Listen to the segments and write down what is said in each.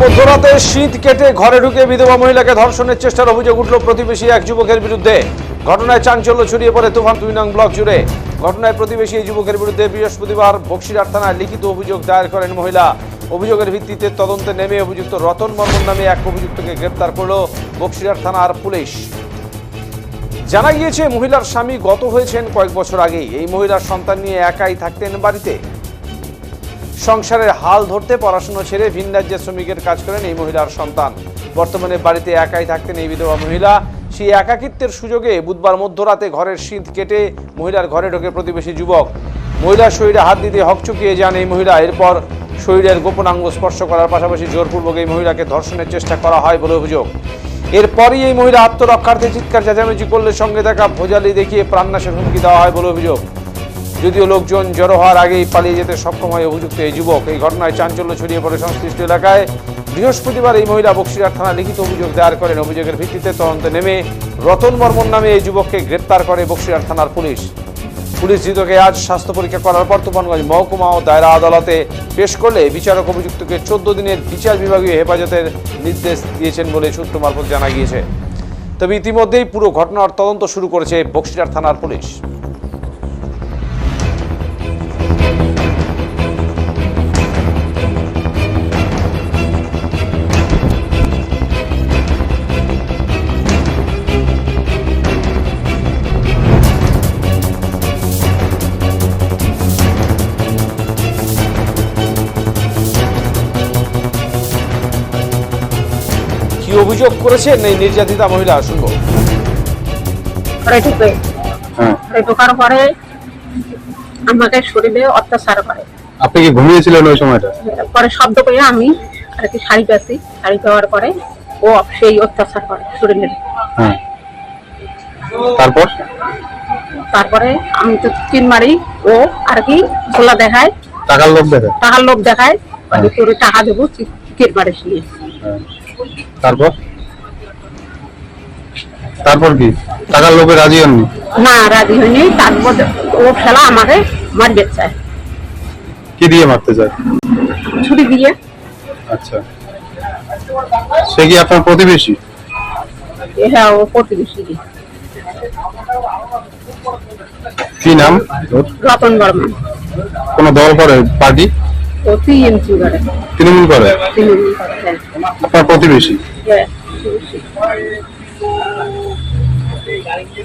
মধ্যরাতে শীত কেটে ঘরে ঢুকে বিধবা মহিলাকে ধর্ষণের চেষ্টার অভিযোগ উঠল প্রতিবেশী এক যুবকের বিরুদ্ধে। ঘটনায় চাঞ্চল্য ছড়িয়ে পড়ে তুফান দুই নং ব্লক জুড়ে। ঘটনায় প্রতিবেশী এই যুবকের বিরুদ্ধে বৃহস্পতিবার বক্সিরহাট থানায় লিখিত অভিযোগ দায়ের করেন মহিলা। অভিযোগের ভিত্তিতে তদন্তে নেমে অভিযুক্ত রতন বর্মন নামে এক অভিযুক্তকে গ্রেপ্তার করল বক্সিরহাট থানার পুলিশ। জানা গিয়েছে, মহিলার স্বামী গত হয়েছেন কয়েক বছর আগেই। এই মহিলার সন্তান নিয়ে একাই থাকতেন বাড়িতে। সংসারের হাল ধরতে পড়াশুনো ছেড়ে ভিন রাজ্যে শ্রমিকের কাজ করেন এই মহিলার সন্তান। বর্তমানে বাড়িতে একাই থাকতেন এই বিধবা মহিলা। সেই একাকিত্বের সুযোগে বুধবার মধ্যরাতে ঘরের শীত কেটে মহিলার ঘরে ঢোকে প্রতিবেশী যুবক। মহিলার শরীরে হাত দিতে হকচকিয়ে যান এই মহিলা। এরপর শরীরের গোপনাঙ্গ স্পর্শ করার পাশাপাশি জোরপূর্বক এই মহিলাকে ধর্ষণের চেষ্টা করা হয় বলে অভিযোগ। এরপরই এই মহিলা আত্মরক্ষার্থে চিৎকার, চেঁচামেচি করলে সঙ্গে থাকা ভোজালি দেখিয়ে প্রাণনাশের হুমকি দেওয়া হয় বলে অভিযোগ। যদিও লোকজন জড়ো হওয়ার আগেই পালিয়ে যেতে সক্ষম হয় অভিযুক্ত এই যুবক। এই ঘটনায় চাঞ্চল্য ছড়িয়ে পড়ে সংশ্লিষ্ট এলাকায়। বৃহস্পতিবার এই মহিলা বক্সিরহাট থানা লিখিত অভিযোগ দায়ের করেন। অভিযোগের ভিত্তিতে তদন্তে নেমে রতন বর্মন নামে এই যুবককে গ্রেপ্তার করে বক্সিরহাট থানার পুলিশ। পুলিশ ধৃতকে আজ স্বাস্থ্য পরীক্ষা করার পর তুফানগঞ্জ মহকুমা ও দায়রা আদালতে পেশ করলে বিচারক অভিযুক্তকে চোদ্দ দিনের বিচার বিভাগীয় হেফাজতের নির্দেশ দিয়েছেন বলে সূত্র মারফত জানা গিয়েছে। তবে ইতিমধ্যেই পুরো ঘটনার তদন্ত শুরু করেছে বক্সিরহাট থানার পুলিশ। কি অভিযোগ করেছেন এই নির্যাতিতা মহিলা শুনব। হ্যাঁ। ঘরে ঢোকার পরে আমাকে শরীরে অত্যাচার করে। আপনি কি ঘুমিয়েছিলেন ওই সময়টা? পরে শব্দ করে আমি আর কি শাড়ি পেয়েছি। শাড়ি পাওয়ার পরে ও সেই অত্যাচার করে শরীরে। হ্যাঁ। তারপর? তারপরে আমি তো তিন মারি ও আর কি খোলা দেখায়। টাকার লোভ দেখে টাকার লোভ দেখায়। বলে, তোর টাকা দেবো চির মারে হ্যাঁ। তারপর? তারপর কি? টাকার লোভে রাজি হননি? না রাজি হয়নি। তারপর ও ফেলা আমাকে চায়। কি দিয়ে মারতে চায়? ছুরি দিয়ে। আচ্ছা। সে কি আপনার প্রতিবেশী? হ্যাঁ ও প্রতিবেশী। কি নাম? রতন বর্মা। কোনো দল করে? পার্টি? ও টিএমসি করে। তৃণমূল করে? তৃণমূল করে হ্যাঁ। আপনার প্রতিবেশী? হ্যাঁ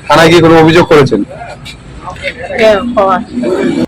থানায় কি কোনো অভিযোগ করেছেন? হ্যাঁ